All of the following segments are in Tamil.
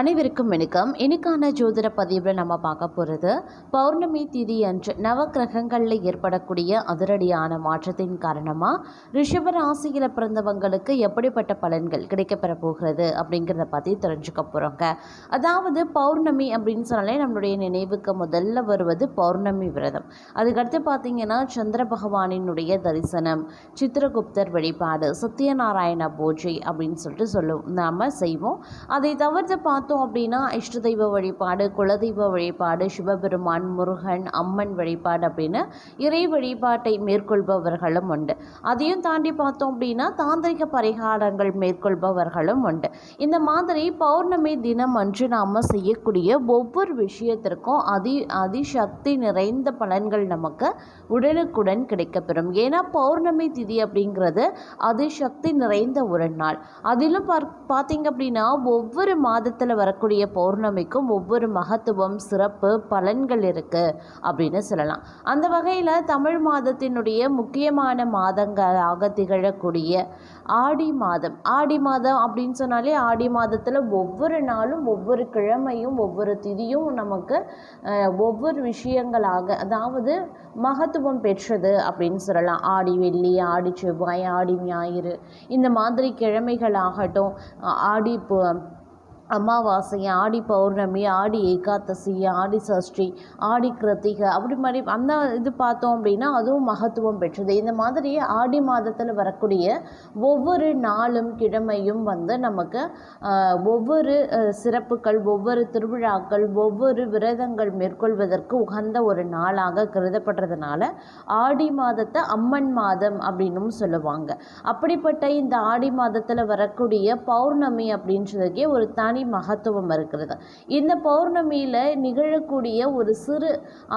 அனைவருக்கும் வணக்கம். இன்னைக்கான ஜோதிட பதிவில் நம்ம பார்க்க போகிறது பௌர்ணமி திதி அன்று நவக்கிரகங்களில் ஏற்படக்கூடிய அதிரடியான மாற்றத்தின் காரணமாக ரிஷப ராசியில் பிறந்தவங்களுக்கு எப்படிப்பட்ட பலன்கள் கிடைக்கப்பெற போகிறது அப்படிங்கிறத பற்றி தெரிஞ்சுக்க போகிறோங்க அதாவது பௌர்ணமி அப்படின்னு சொன்னாலே நம்மளுடைய நினைவுக்கு முதல்ல வருவது பௌர்ணமி விரதம். அதுக்கடுத்து பார்த்தீங்கன்னா சந்திர பகவானினுடைய தரிசனம் சித்திரகுப்தர் வழிபாடு சத்யநாராயண பூஜை அப்படின்னு சொல்லிட்டு சொல்லுவோம் நாம் செய்வோம். அதை தவிர்த்து பார்த்தோம் அப்படின்னா இஷ்ட தெய்வ வழிபாடு குலதெய்வ வழிபாடு சிவபெருமான் முருகன் அம்மன் வழிபாடு அப்படின்னு இறை வழிபாட்டை மேற்கொள்பவர்களும் உண்டு. அதையும் தாண்டி பார்த்தோம் அப்படின்னா தாந்திரிக பரிகாரங்கள் மேற்கொள்பவர்களும் உண்டு. இந்த மாதிரி பௌர்ணமி தினம் அன்று நாம் செய்யக்கூடிய ஒவ்வொரு விஷயத்திற்கும் அதி அதிசக்தி நிறைந்த பலன்கள் நமக்கு உடனுக்குடன் கிடைக்கப்பெறும். ஏன்னா பௌர்ணமி திதி அப்படிங்கிறது அதிசக்தி நிறைந்த ஒரு நாள். அதிலும் பார் பார்த்தீங்க அப்படின்னா ஒவ்வொரு மாதத்தில் வரக்கூடிய பௌர்ணமிக்கும் ஒவ்வொரு மகத்துவம் சிறப்பு பலன்கள் இருக்குது அப்படின்னு சொல்லலாம். அந்த வகையில் தமிழ் மாதத்தினுடைய முக்கியமான மாதங்களாக திகழக்கூடிய ஆடி மாதம். ஆடி மாதம் அப்படின்னு சொன்னாலே ஆடி மாதத்தில் ஒவ்வொரு நாளும் ஒவ்வொரு கிழமையும் ஒவ்வொரு திதியும் நமக்கு அஹ், ஒவ்வொரு விஷயங்களாக அதாவது மகத்துவம் பெற்றது அப்படின்னு சொல்லலாம். ஆடி வெள்ளி ஆடி செவ்வாய் ஆடி ஞாயிறு இந்த மாதிரி கிழமைகளாகட்டும் ஆகட்டும் ஆடி அமாவாசை ஆடி பௌர்ணமி ஆடி ஏகாதசி ஆடி சஷ்டி ஆடி கிருத்திகை அப்படி மாதிரி அந்த இது பார்த்தோம் அப்படின்னா அதுவும் மகத்துவம் பெற்றது. இந்த மாதிரி ஆடி மாதத்தில் வரக்கூடிய ஒவ்வொரு நாளும் கிழமையும் வந்து நமக்கு ஒவ்வொரு சிறப்புகள் ஒவ்வொரு திருவிழாக்கள் ஒவ்வொரு விரதங்கள் மேற்கொள்வதற்கு உகந்த ஒரு நாளாக கருதப்படுறதுனால ஆடி மாதத்தை அம்மன் மாதம் அப்படின்னும் சொல்லுவாங்க. அப்படிப்பட்ட இந்த ஆடி மாதத்தில் வரக்கூடிய பௌர்ணமி அப்படின்றதுக்கே ஒரு தனி மகத்துவம் இருக்கிறது. இந்த பௌர்ணமியில் நிகழக்கூடிய ஒரு சிறு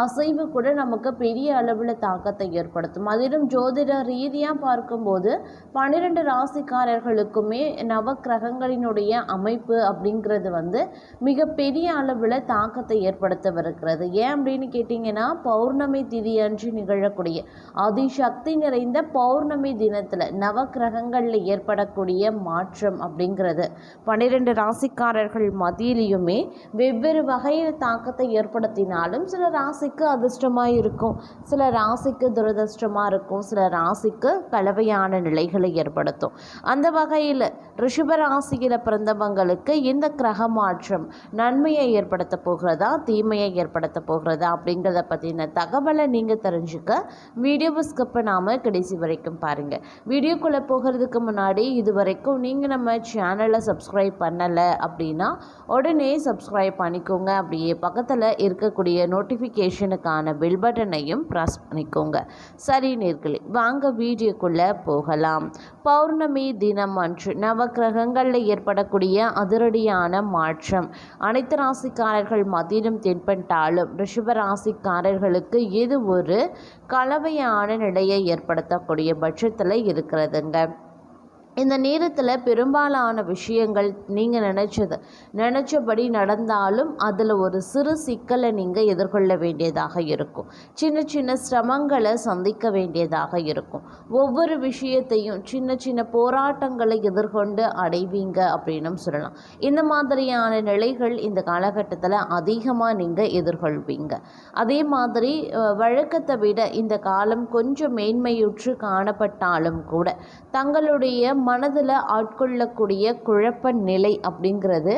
அசைவு கூட நமக்கு பெரிய அளவில் தாக்கத்தை ஏற்படுத்தும். அதிலும் ஜோதிட ரீதியாக பார்க்கும்போது பன்னிரெண்டு ராசிக்காரர்களுக்குமே நவக்கிரகங்களினுடைய அமைப்பு அப்படிங்கிறது வந்து மிகப்பெரிய அளவில் தாக்கத்தை ஏற்படுத்தவிருக்கிறது. ஏன் அப்படின்னு கேட்டிங்கன்னா பௌர்ணமி திதியன்று நிகழக்கூடிய அதிசக்தி நிறைந்த பௌர்ணமி தினத்தில் நவக்கிரகங்களில் ஏற்படக்கூடிய மாற்றம் அப்படிங்கிறது. பன்னிரெண்டு ராசிக்கார ராசிக்காரர்கள் மத்தியிலையுமே வெவ்வேறு வகையில் தாக்கத்தை ஏற்படுத்தினாலும் சில ராசிக்கு அதிர்ஷ்டமாக இருக்கும். சில ராசிக்கு துரதிர்ஷ்டமாக இருக்கும். சில ராசிக்கு கலவையான நிலைகளை ஏற்படுத்தும். அந்த வகையில் ரிஷப ராசியில் பிறந்தவங்களுக்கு இந்த கிரக மாற்றம் நன்மையை ஏற்படுத்த போகிறதா? தீமையை ஏற்படுத்த போகிறதா? அப்படிங்கிறத பற்றின தகவலை நீங்கள் தெரிஞ்சுக்க வீடியோவை ஸ்கிப் பண்ணாமல் கடைசி வரைக்கும் பாருங்கள் வீடியோக்குள்ளே போகிறதுக்கு முன்னாடி இது வரைக்கும் நீங்கள் நம்ம சேனலை சப்ஸ்கிரைப் பண்ணலை அப்படி அப்படின்னா உடனே சப்ஸ்கிரைப் பண்ணிக்கோங்க. அப்படியே பக்கத்தில் இருக்கக்கூடிய நோட்டிஃபிகேஷனுக்கான பெல் பட்டனையும் ப்ரெஸ் பண்ணிக்கோங்க. சரி நேர்களே வாங்க வீடியோக்குள்ளே போகலாம். பௌர்ணமி தினம் அன்று நவக்கிரகங்களில் ஏற்படக்கூடிய அதிரடியான மாற்றம். அனைத்து ராசிக்காரர்கள் மதியிலும் தென்பட்டாலும் ரிஷப ராசிக்காரர்களுக்கு இது ஒரு கலவையான நிலையை ஏற்படுத்தக்கூடிய பட்சத்தில் இருக்கிறதுங்க. இந்த நேரத்தில் பெரும்பாலான விஷயங்கள் நீங்கள் நினச்சது. நினச்சபடி நடந்தாலும் அதில் ஒரு சிறு சிக்கலை நீங்கள் எதிர்கொள்ள வேண்டியதாக இருக்கும். சின்ன சின்ன சிரமங்களை சந்திக்க வேண்டியதாக இருக்கும். ஒவ்வொரு விஷயத்தையும் சின்ன சின்ன போராட்டங்களை எதிர்கொண்டு அடைவீங்க அப்படின்னும் சொல்லலாம். இந்த மாதிரியான நிலைகள் இந்த காலகட்டத்தில் அதிகமாக நீங்கள் எதிர்கொள்வீங்க. அதே மாதிரி வழக்கத்தை விட இந்த காலம் கொஞ்சம் மேன்மையுற்று காணப்பட்டாலும் கூட தங்களுடைய மனதில் ஆட்கொள்ளக்கூடிய குழப்ப நிலை அப்படிங்கிறது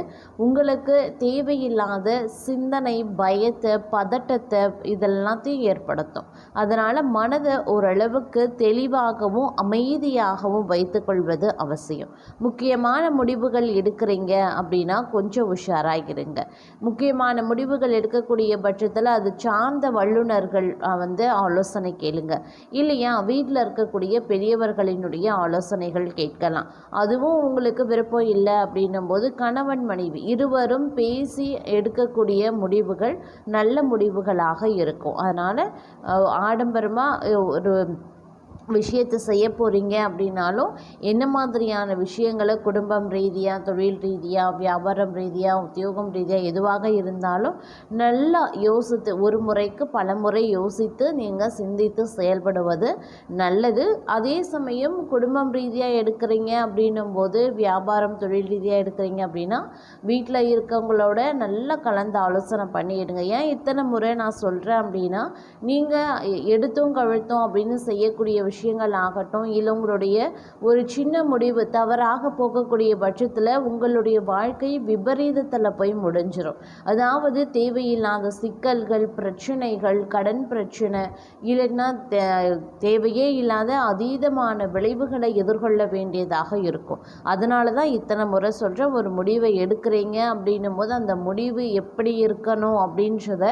உங்களுக்கு தேவையில்லாத சிந்தனை பயத்தை பதட்டத்தை இதெல்லாத்தையும் ஏற்படுத்தும். அதனால் மனதை ஓரளவுக்கு தெளிவாகவும் அமைதியாகவும் வைத்துக்கொள்வது அவசியம். முக்கியமான முடிவுகள் எடுக்கிறீங்க அப்படின்னா கொஞ்சம் உஷாராக இருங்க முக்கியமான முடிவுகள் எடுக்கக்கூடிய பட்சத்தில் அது சார்ந்த வல்லுநர்கள் வந்து ஆலோசனை கேளுங்க. இல்லையா வீட்டில் இருக்கக்கூடிய பெரியவர்களினுடைய ஆலோசனைகள் கேட்கலாம். அதுவும் உங்களுக்கு விருப்பம் இல்லை அப்படின்னும் போது கணவன் மனைவி இருவரும் பேசி எடுக்கக்கூடிய முடிவுகள் நல்ல முடிவுகளாக இருக்கும். அதனால் ஆடம்பரமாக ஒரு விஷயத்தை செய்ய போகிறீங்க அப்படின்னாலும் என்ன மாதிரியான விஷயங்களை குடும்பம் ரீதியாக தொழில் ரீதியாக வியாபாரம் ரீதியாக உத்தியோகம் ரீதியாக எதுவாக இருந்தாலும் நல்லா யோசித்து ஒரு முறைக்கு பல முறை யோசித்து நீங்கள் சிந்தித்து செயல்படுவது நல்லது. அதே சமயம் குடும்பம் ரீதியாக எடுக்கிறீங்க அப்படின்னும் போது வியாபாரம் தொழில் ரீதியாக எடுக்கிறீங்க அப்படின்னா வீட்டில் இருக்கவங்களோட நல்லா கலந்து ஆலோசனை பண்ணிடுங்க. ஏன் இத்தனை முறை நான் சொல்கிறேன் அப்படின்னா நீங்கள் எடுத்தும் கழுத்தும் அப்படின்னு செய்யக்கூடிய விஷயம் விஷயங்கள் ஆகட்டும் இல்லை உங்களுடைய ஒரு சின்ன முடிவு தவறாக போகக்கூடிய பட்சத்தில் உங்களுடைய வாழ்க்கை விபரீதத்தில் போய் முடிஞ்சிடும் அதாவது தேவையில்லாத சிக்கல்கள் பிரச்சனைகள் கடன் பிரச்சனை இல்லைன்னா தே தேவையே இல்லாத அதீதமான விளைவுகளை எதிர்கொள்ள வேண்டியதாக இருக்கும். அதனால தான் இத்தனை முறை சொல்கிறேன் ஒரு முடிவை எடுக்கிறீங்க அப்படின்னும் போது அந்த முடிவு எப்படி இருக்கணும் அப்படின்றத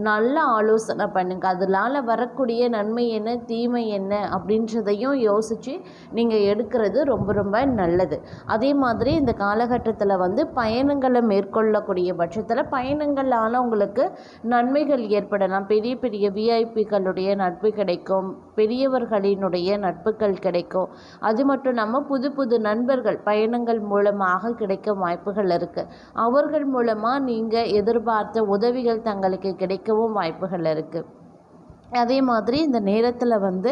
நல்லா ஆலோசனை பண்ணுங்கள் அதனால் வரக்கூடிய நன்மை என்ன தீமை என்ன அப்படின்றதையும் யோசித்து நீங்கள் எடுக்கிறது ரொம்ப ரொம்ப நல்லது. அதே மாதிரி இந்த காலகட்டத்தில் வந்து பயணங்களை மேற்கொள்ளக்கூடிய பட்சத்தில் பயணங்களால் உங்களுக்கு நன்மைகள் ஏற்படலாம். பெரிய பெரிய விஐபிகளுடைய நட்பு கிடைக்கும். பெரியவர்களினுடைய நட்புகள் கிடைக்கும். அது மட்டும் இல்லாமல் புது புது நண்பர்கள் பயணங்கள் மூலமாக கிடைக்க வாய்ப்புகள் இருக்குது அவர்கள் மூலமாக நீங்கள் எதிர்பார்த்த உதவிகள் தங்களுக்கு கிடைக்கவும் வாய்ப்புகள் இருக்குது அதே மாதிரி இந்த நேரத்தில் வந்து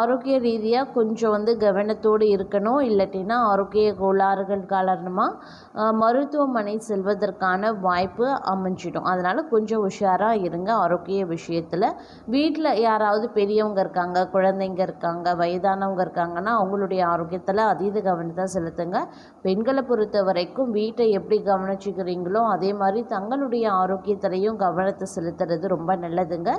ஆரோக்கிய ரீதியாக கொஞ்சம் வந்து கவனத்தோடு இருக்கணும். இல்லாட்டினா ஆரோக்கிய கோளாறுகள் காரணமாக மருத்துவமனை செல்வதற்கான வாய்ப்பு அமைஞ்சிடும். அதனால் கொஞ்சம் உஷாராக இருங்க. ஆரோக்கிய விஷயத்தில் வீட்டில் யாராவது பெரியவங்க இருக்காங்க குழந்தைங்க இருக்காங்க வயதானவங்க இருக்காங்கன்னா அவங்களுடைய ஆரோக்கியத்தில் அதீத கவனத்தை செலுத்துங்க. பெண்களை பொறுத்த வரைக்கும் வீட்டை எப்படி கவனிச்சுக்கிறீங்களோ அதே மாதிரி தங்களுடைய ஆரோக்கியத்திலையும் கவனத்தை செலுத்துறது ரொம்ப நல்லதுங்க.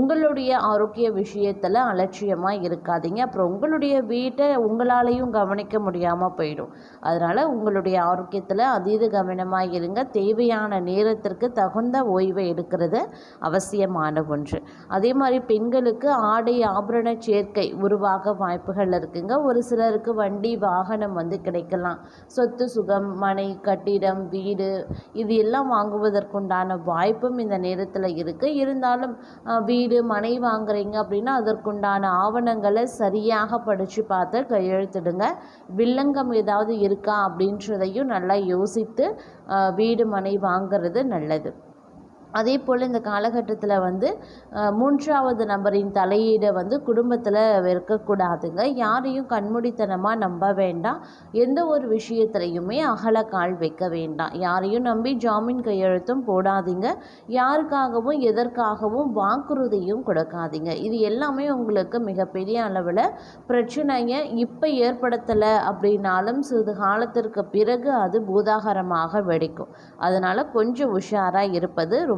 உங்களுடைய ஆரோக்கிய விஷயத்தில் அலட்சியமாக இருக்காதீங்க. அப்புறம் உங்களுடைய வீட்டை உங்களாலையும் கவனிக்க முடியாமல் போயிடும். அதனால் உங்களுடைய ஆரோக்கியத்தில் அதீத கவனமாக இருங்க. தேவையான நேரத்திற்கு தகுந்த ஓய்வை எடுக்கிறது அவசியமான ஒன்று. அதே மாதிரி பெண்களுக்கு ஆடை ஆபரண சேர்க்கை உருவாக வாய்ப்புகள் இருக்குங்க. ஒரு சிலருக்கு வண்டி வாகனம் வந்து கிடைக்கலாம். சொத்து சுகம் மனை கட்டிடம் வீடு இது எல்லாம் வாங்குவதற்குண்டான வாய்ப்பும் இந்த நேரத்தில் இருக்குது இருந்தாலும் வீடு மனை வாங்குறீங்க அப்படின்னா அதற்குண்டான ஆவணங்களை சரியாக படித்து பார்த்து கையெழுத்திடுங்க. வில்லங்கம் ஏதாவது இருக்கா அப்படின்றதையும் நல்லா யோசித்து வீடு மனை வாங்கிறது நல்லது. அதே போல் இந்த காலகட்டத்தில் வந்து மூன்றாவது நபரின் தலையீடை வந்து குடும்பத்தில் இருக்கக்கூடாதுங்க யாரையும் கண்மூடித்தனமாக நம்ப வேண்டாம். எந்த ஒரு விஷயத்துலையுமே அகல கால் வைக்க வேண்டாம். யாரையும் நம்பி ஜாமீன் கையெழுத்தும் போடாதீங்க. யாருக்காகவும் எதற்காகவும் வாக்குறுதியும் கொடுக்காதீங்க. இது எல்லாமே உங்களுக்கு மிகப்பெரிய அளவில் பிரச்சனையை இப்போ ஏற்படுத்தலை அப்படின்னாலும் சிறிது காலத்திற்கு பிறகு அது பூதாகரமாக வெடிக்கும். அதனால் கொஞ்சம் உஷாராக இருப்பது ரொம்ப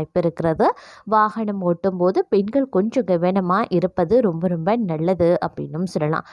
இருக்கிறது. வாகனம் ஓட்டும் போது பெண்கள் கொஞ்சம் கவனமாக இருப்பது ரொம்ப ரொம்ப நல்லது அப்படின்னும் சொல்லலாம்.